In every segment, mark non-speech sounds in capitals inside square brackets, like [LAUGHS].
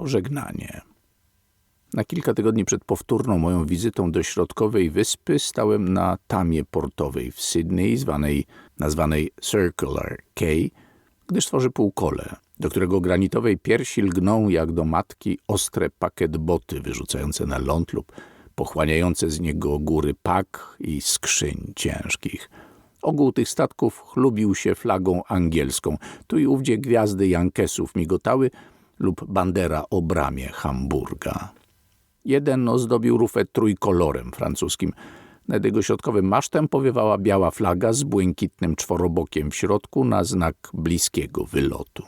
Pożegnanie. Na kilka tygodni przed powtórną moją wizytą do środkowej wyspy stałem na tamie portowej w Sydney, zwanej, nazwanej Circular Quay, gdyż tworzy półkole, do którego granitowej piersi lgną jak do matki ostre pakiet boty wyrzucające na ląd lub pochłaniające z niego góry pak i skrzyń ciężkich. Ogół tych statków chlubił się flagą angielską. Tu i ówdzie gwiazdy Jankesów migotały lub bandera o bramie Hamburga. Jeden ozdobił rufę trójkolorem francuskim. Nad jego środkowym masztem powiewała biała flaga z błękitnym czworobokiem w środku na znak bliskiego wylotu.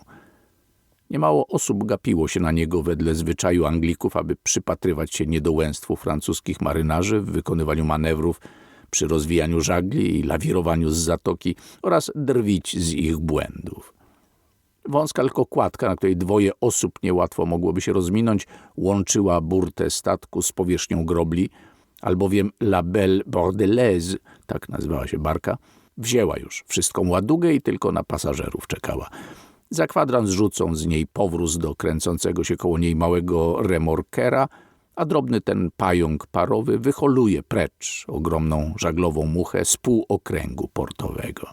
Niemało osób gapiło się na niego wedle zwyczaju Anglików, aby przypatrywać się niedołęstwu francuskich marynarzy w wykonywaniu manewrów przy rozwijaniu żagli i lawirowaniu z zatoki oraz drwić z ich błędów. Wąska tylko kładka, na której dwoje osób niełatwo mogłoby się rozminąć, łączyła burtę statku z powierzchnią grobli, albowiem La Belle Bordelaise, tak nazywała się barka, wzięła już wszystką ładugę i tylko na pasażerów czekała. Za kwadrans rzucą z niej powróz do kręcącego się koło niej małego remorkera, a drobny ten pająk parowy wyholuje precz ogromną żaglową muchę z półokręgu portowego.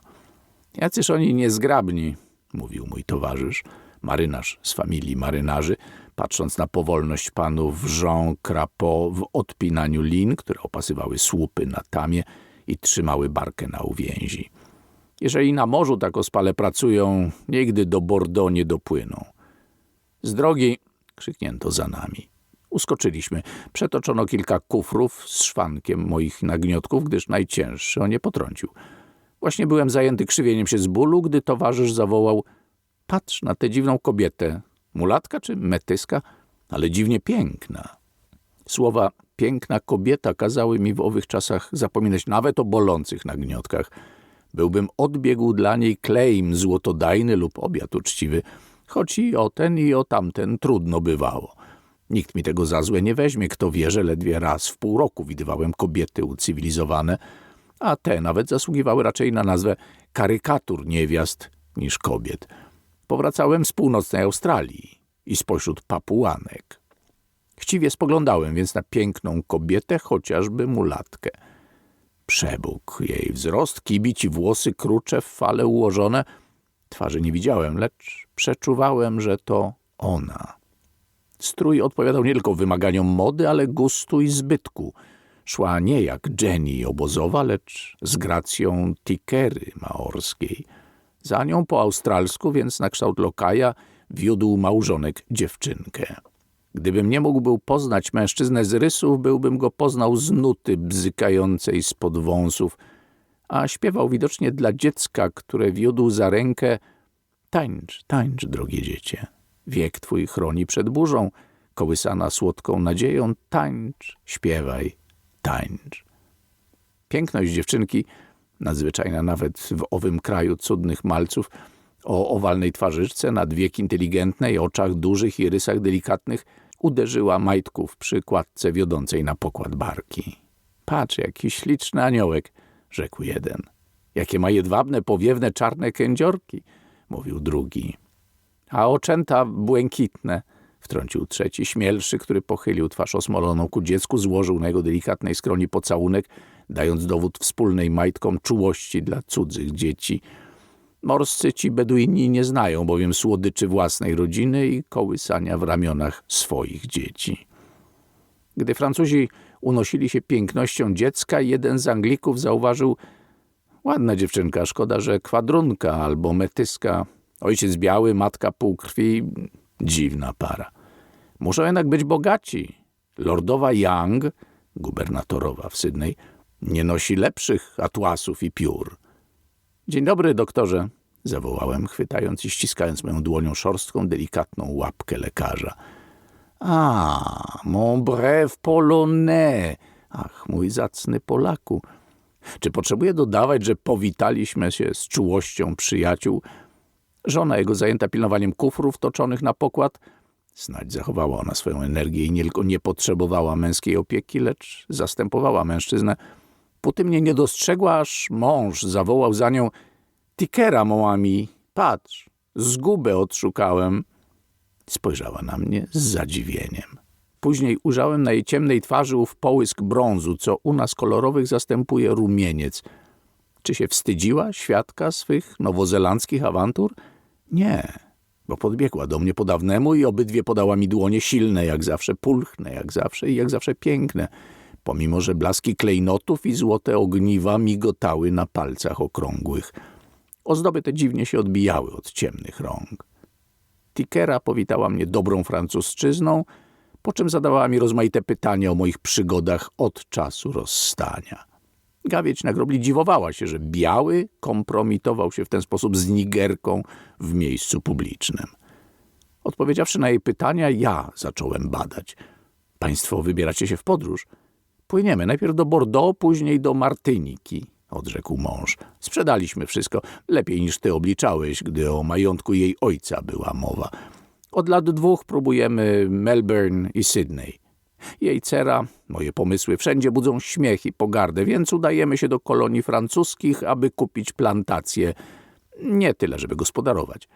Jacyż oni niezgrabni, mówił mój towarzysz, marynarz z familii marynarzy, patrząc na powolność panów Jean Crapeau w odpinaniu lin, które opasywały słupy na tamie i trzymały barkę na uwięzi. Jeżeli na morzu tak ospale pracują, nigdy do Bordeaux nie dopłyną. Z drogi krzyknięto za nami. Uskoczyliśmy. Przetoczono kilka kufrów z szwankiem moich nagniotków, gdyż najcięższy on nie potrącił. Właśnie byłem zajęty krzywieniem się z bólu, gdy towarzysz zawołał – patrz na tę dziwną kobietę. Mulatka czy metyska? Ale dziwnie piękna. Słowa piękna kobieta kazały mi w owych czasach zapominać nawet o bolących nagniotkach. Byłbym odbiegł dla niej klejm złotodajny lub obiad uczciwy, choć i o ten i o tamten trudno bywało. Nikt mi tego za złe nie weźmie, kto wie, że ledwie raz w pół roku widywałem kobiety ucywilizowane, a te nawet zasługiwały raczej na nazwę karykatur niewiast niż kobiet. Powracałem z północnej Australii i spośród papułanek. Chciwie spoglądałem więc na piękną kobietę, chociażby mulatkę. Przebóg, jej wzrost, kibici włosy krucze w fale ułożone. Twarzy nie widziałem, lecz przeczuwałem, że to ona. Strój odpowiadał nie tylko wymaganiom mody, ale gustu i zbytku. Szła nie jak Jenny obozowa, lecz z gracją tikery maorskiej. Za nią po australsku, więc na kształt lokaja, wiódł małżonek dziewczynkę. Gdybym nie mógł był poznać mężczyznę z rysów, byłbym go poznał z nuty bzykającej spod wąsów, a śpiewał widocznie dla dziecka, które wiódł za rękę Tańcz, tańcz, drogie dziecię. Wiek twój chroni przed burzą, kołysana słodką nadzieją, tańcz, śpiewaj, tańcz. Piękność dziewczynki, nadzwyczajna nawet w owym kraju cudnych malców, o owalnej twarzyczce, nad wiek inteligentnej, oczach dużych i rysach delikatnych, uderzyła majtków przy kładce wiodącej na pokład barki. Patrz, jaki śliczny aniołek, rzekł jeden. Jakie ma jedwabne, powiewne, czarne kędziorki, mówił drugi. A oczęta błękitne, wtrącił trzeci, śmielszy, który pochylił twarz osmoloną ku dziecku, złożył na jego delikatnej skroni pocałunek, dając dowód wspólnej majtkom czułości dla cudzych dzieci. Morscy ci beduini nie znają bowiem słodyczy własnej rodziny i kołysania w ramionach swoich dzieci. Gdy Francuzi unosili się pięknością dziecka, jeden z Anglików zauważył ładna dziewczynka, szkoda, że kwadrunka albo metyska, ojciec biały, matka półkrwi, dziwna para. Muszą jednak być bogaci. Lordowa Young, gubernatorowa w Sydney, nie nosi lepszych atłasów i piór. Dzień dobry, doktorze, zawołałem, chwytając i ściskając moją dłonią szorstką, delikatną łapkę lekarza. A, mon brave polonais. Ach, mój zacny Polaku. Czy potrzebuję dodawać, że powitaliśmy się z czułością przyjaciół? Żona jego zajęta pilnowaniem kufrów toczonych na pokład, snadź zachowała ona swoją energię i nie tylko nie potrzebowała męskiej opieki, lecz zastępowała mężczyznę, Póty mnie nie dostrzegła, aż mąż zawołał za nią Tikera, Moami, patrz, zgubę odszukałem. Spojrzała na mnie z zadziwieniem. Później ujrzałem na jej ciemnej twarzy ów połysk brązu, co u nas kolorowych zastępuje rumieniec. Czy się wstydziła świadka swych nowozelandzkich awantur? Nie, bo podbiegła do mnie po dawnemu i obydwie podała mi dłonie silne jak zawsze, pulchne jak zawsze i jak zawsze piękne, pomimo że blaski klejnotów i złote ogniwa migotały na palcach okrągłych. Ozdoby te dziwnie się odbijały od ciemnych rąk. Tikera powitała mnie dobrą francusczyzną, po czym zadawała mi rozmaite pytania o moich przygodach od czasu rozstania. Gawieć na grobli dziwowała się, że biały kompromitował się w ten sposób z nigerką w miejscu publicznym. Odpowiedziawszy na jej pytania, ja zacząłem badać. Państwo wybieracie się w podróż? Płyniemy najpierw do Bordeaux, później do Martyniki, odrzekł mąż. Sprzedaliśmy wszystko, lepiej niż ty obliczałeś, gdy o majątku jej ojca była mowa. Od lat dwóch próbujemy Melbourne i Sydney. Jej cera, moje pomysły wszędzie budzą śmiech i pogardę, więc udajemy się do kolonii francuskich, aby kupić plantację. Nie tyle, żeby gospodarować.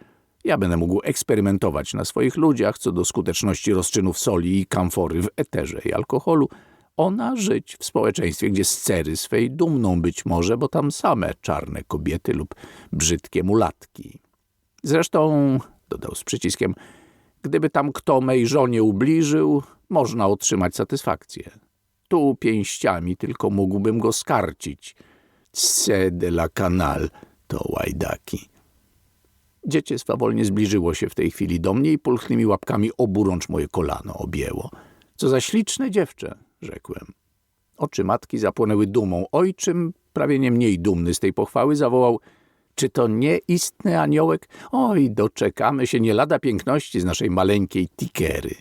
Ja będę mógł eksperymentować na swoich ludziach co do skuteczności rozczynów soli i kamfory w eterze i alkoholu. Ona żyć w społeczeństwie, gdzie z cery swej dumną być może, bo tam same czarne kobiety lub brzydkie mulatki. Zresztą, dodał z przyciskiem, gdyby tam kto mej żonie ubliżył, można otrzymać satysfakcję. Tu pięściami tylko mógłbym go skarcić. C de la canal to łajdaki. Dziecię swawolnie zbliżyło się w tej chwili do mnie i pulchnymi łapkami oburącz moje kolano objęło. Co za śliczne dziewczę, rzekłem. Oczy matki zapłonęły dumą. Ojczym, prawie nie mniej dumny z tej pochwały, zawołał czy to nie istny aniołek? Oj, doczekamy się nie lada piękności z naszej maleńkiej tikery.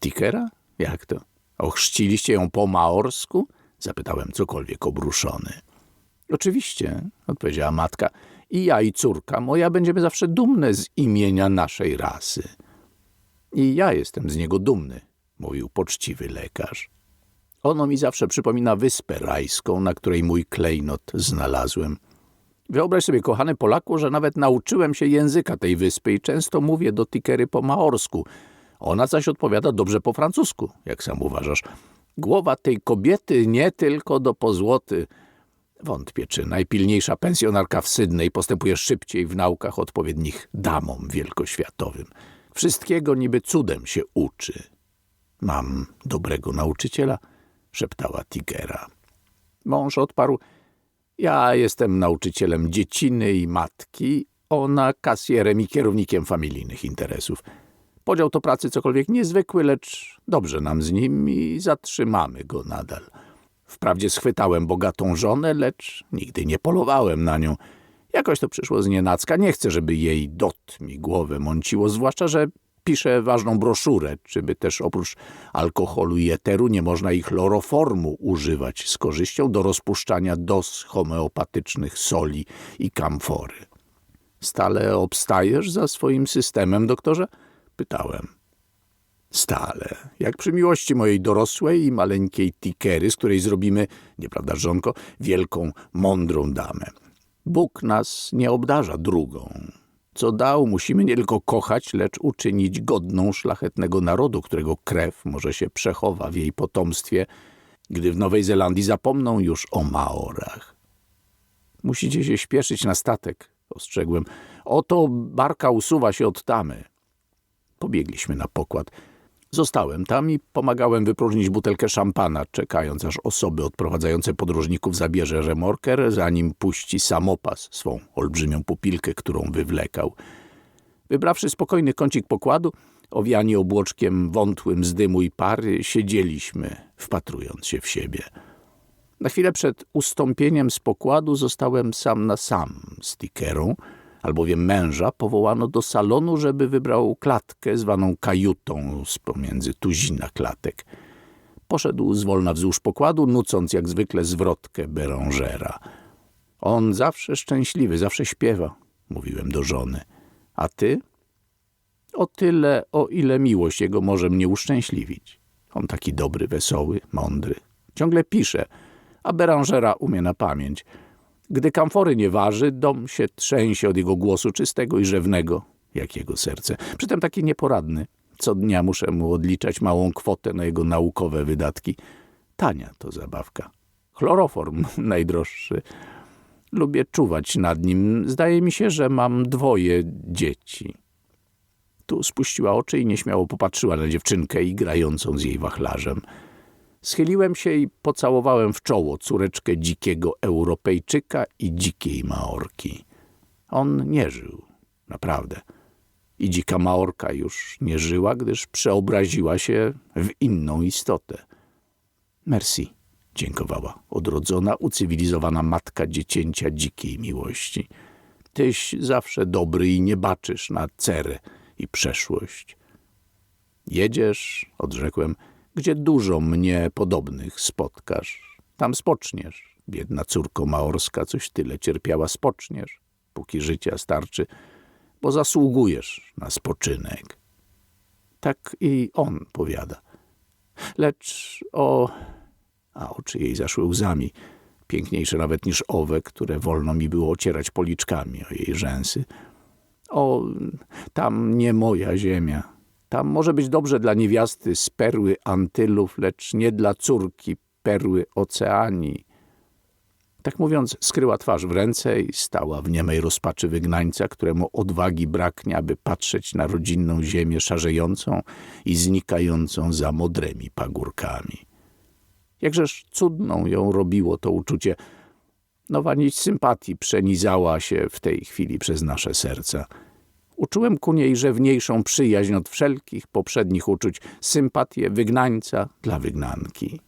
Tikera? Jak to? Ochrzciliście ją po maorsku? Zapytałem cokolwiek obruszony. Oczywiście, odpowiedziała matka. I ja i córka moja będziemy zawsze dumne z imienia naszej rasy. I ja jestem z niego dumny, mówił poczciwy lekarz. Ono mi zawsze przypomina wyspę rajską, na której mój klejnot znalazłem. Wyobraź sobie, kochany Polaku, że nawet nauczyłem się języka tej wyspy i często mówię do Tikery po maorsku. Ona zaś odpowiada dobrze po francusku, jak sam uważasz. Głowa tej kobiety nie tylko do pozłoty. Wątpię, czy najpilniejsza pensjonarka w Sydney postępuje szybciej w naukach odpowiednich damom wielkoświatowym. Wszystkiego niby cudem się uczy. Mam dobrego nauczyciela, szeptała Tigera. Mąż odparł, ja jestem nauczycielem dzieciny i matki, ona kasjerem i kierownikiem familijnych interesów. Podział to pracy cokolwiek niezwykły, lecz dobrze nam z nim i zatrzymamy go nadal. Wprawdzie schwytałem bogatą żonę, lecz nigdy nie polowałem na nią. Jakoś to przyszło z nienacka. Nie chcę, żeby jej dot mi głowę mąciło, zwłaszcza, że piszę ważną broszurę, czy by też oprócz alkoholu i eteru nie można ich chloroformu używać z korzyścią do rozpuszczania dos homeopatycznych soli i kamfory. Stale obstajesz za swoim systemem, doktorze? Pytałem. Stale, jak przy miłości mojej dorosłej i maleńkiej tikery, z której zrobimy, nieprawda żonko, wielką, mądrą damę. Bóg nas nie obdarza drugą. Co dał, musimy nie tylko kochać, lecz uczynić godną szlachetnego narodu, którego krew może się przechowa w jej potomstwie, gdy w Nowej Zelandii zapomną już o Maorach. Musicie się śpieszyć na statek, ostrzegłem. Oto barka usuwa się od tamy. Pobiegliśmy na pokład. Zostałem tam i pomagałem wypróżnić butelkę szampana, czekając aż osoby odprowadzające podróżników zabierze remorker, zanim puści samopas, swą olbrzymią pupilkę, którą wywlekał. Wybrawszy spokojny kącik pokładu, owiani obłoczkiem wątłym z dymu i pary, siedzieliśmy, wpatrując się w siebie. Na chwilę przed ustąpieniem z pokładu zostałem sam na sam z Tikerą, albowiem męża powołano do salonu, żeby wybrał klatkę zwaną kajutą z pomiędzy tuzina klatek. Poszedł zwolna wzdłuż pokładu, nucąc jak zwykle zwrotkę Berangera. On zawsze szczęśliwy, zawsze śpiewa, mówiłem do żony. A ty? O tyle, o ile miłość jego może mnie uszczęśliwić. On taki dobry, wesoły, mądry. Ciągle pisze, a Berangera umie na pamięć – gdy kamfory nie waży, dom się trzęsie od jego głosu czystego i rzewnego, jak jego serce. Przytem taki nieporadny. Co dnia muszę mu odliczać małą kwotę na jego naukowe wydatki. Tania to zabawka. Chloroform [LAUGHS] najdroższy. Lubię czuwać nad nim. Zdaje mi się, że mam dwoje dzieci. Tu spuściła oczy i nieśmiało popatrzyła na dziewczynkę igrającą z jej wachlarzem. Schyliłem się i pocałowałem w czoło córeczkę dzikiego Europejczyka i dzikiej Maorki. On nie żył, naprawdę. I dzika Maorka już nie żyła, gdyż przeobraziła się w inną istotę. Merci, dziękowała odrodzona, ucywilizowana matka dziecięcia dzikiej miłości. Tyś zawsze dobry i nie baczysz na cerę i przeszłość. Jedziesz, odrzekłem, gdzie dużo mnie podobnych spotkasz. Tam spoczniesz. Biedna córko maorska coś tyle cierpiała, spoczniesz, póki życia starczy, bo zasługujesz na spoczynek. Tak i on powiada. Lecz o... A oczy jej zaszły łzami, piękniejsze nawet niż owe, które wolno mi było ocierać policzkami o jej rzęsy. O, tam nie moja ziemia, tam może być dobrze dla niewiasty z perły Antylów, lecz nie dla córki perły Oceanii. Tak mówiąc, skryła twarz w ręce i stała w niemej rozpaczy wygnańca, któremu odwagi braknie, aby patrzeć na rodzinną ziemię szarzejącą i znikającą za modrymi pagórkami. Jakżeż cudną ją robiło to uczucie. Nowa nić sympatii przenizała się w tej chwili przez nasze serca – Uczułem ku niej rzewniejszą przyjaźń od wszelkich poprzednich uczuć, sympatię wygnańca dla wygnanki.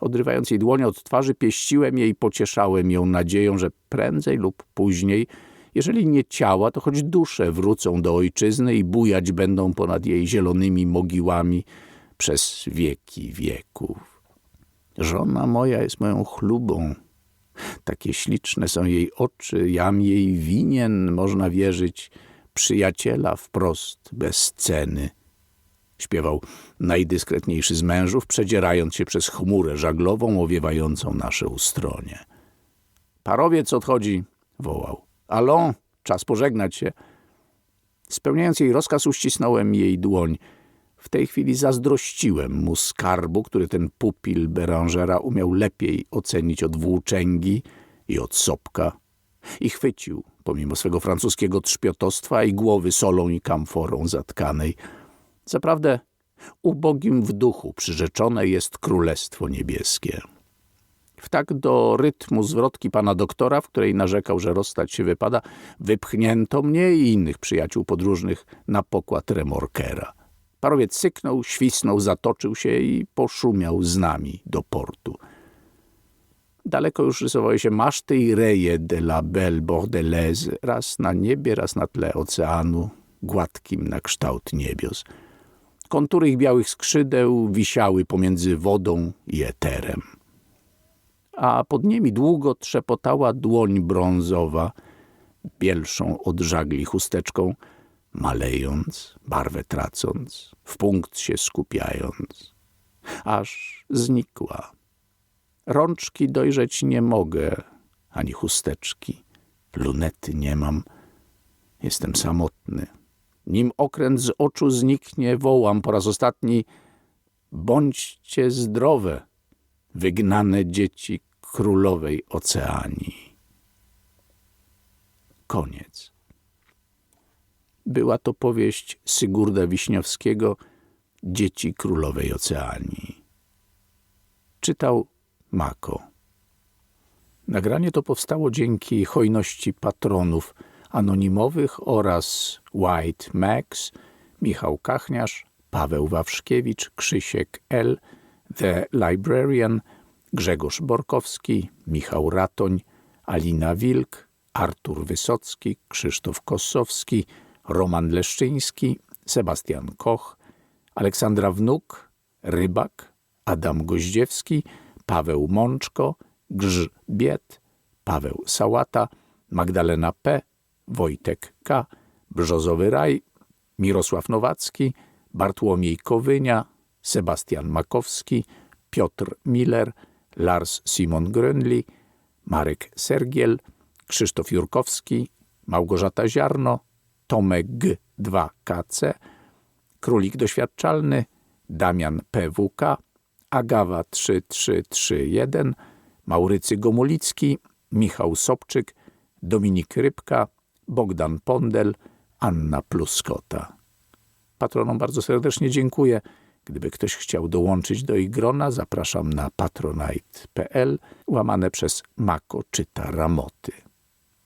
Odrywając jej dłoń od twarzy, pieściłem jej i pocieszałem ją nadzieją, że prędzej lub później, jeżeli nie ciała, to choć dusze wrócą do ojczyzny i bujać będą ponad jej zielonymi mogiłami przez wieki wieków. Żona moja jest moją chlubą. Takie śliczne są jej oczy, jam jej winien, można wierzyć, przyjaciela wprost, bez ceny. Śpiewał najdyskretniejszy z mężów, przedzierając się przez chmurę żaglową owiewającą nasze ustronie. Parowiec odchodzi, wołał. Alon, czas pożegnać się. Spełniając jej rozkaz, uścisnąłem jej dłoń. W tej chwili zazdrościłem mu skarbu, który ten pupil Berangera umiał lepiej ocenić od włóczęgi i od sopka i chwycił, pomimo swego francuskiego trzpiotostwa i głowy solą i kamforą zatkanej. Zaprawdę ubogim w duchu przyrzeczone jest Królestwo Niebieskie. W tak do rytmu zwrotki pana doktora, w której narzekał, że rozstać się wypada, wypchnięto mnie i innych przyjaciół podróżnych na pokład remorkera. Parowiec syknął, świsnął, zatoczył się i poszumiał z nami do portu. Daleko już rysowały się maszty i reje de la Belle Bordelaise, raz na niebie, raz na tle oceanu, gładkim na kształt niebios. Kontury ich białych skrzydeł wisiały pomiędzy wodą i eterem. A pod nimi długo trzepotała dłoń brązowa, bielszą od żagli chusteczką, malejąc, barwę tracąc, w punkt się skupiając, aż znikła Rączki dojrzeć nie mogę, ani chusteczki. Lunety nie mam. Jestem samotny. Nim okręt z oczu zniknie, wołam po raz ostatni bądźcie zdrowe, wygnane dzieci królowej oceanii. Koniec. Była to powieść Sygurda Wiśniowskiego Dzieci królowej oceanii. Czytał Mako. Nagranie to powstało dzięki hojności patronów anonimowych oraz White Max, Michał Kachniarz, Paweł Wawrzkiewicz, Krzysiek L., The Librarian, Grzegorz Borkowski, Michał Ratoń, Alina Wilk, Artur Wysocki, Krzysztof Kossowski, Roman Leszczyński, Sebastian Koch, Aleksandra Wnuk, Rybak, Adam Goździewski, Paweł Mączko, Grzbiet, Paweł Sałata, Magdalena P., Wojtek K., Brzozowy Raj, Mirosław Nowacki, Bartłomiej Kowynia, Sebastian Makowski, Piotr Miller, Lars Simon Grönli, Marek Sergiel, Krzysztof Jurkowski, Małgorzata Ziarno, Tomek 2KC, Królik Doświadczalny, Damian PWK, Agawa 3331, Maurycy Gomulicki, Michał Sobczyk, Dominik Rybka, Bogdan Pondel, Anna Pluskota. Patronom bardzo serdecznie dziękuję. Gdyby ktoś chciał dołączyć do ich grona, zapraszam na patronite.pl łamane przez Mako czyta Ramoty.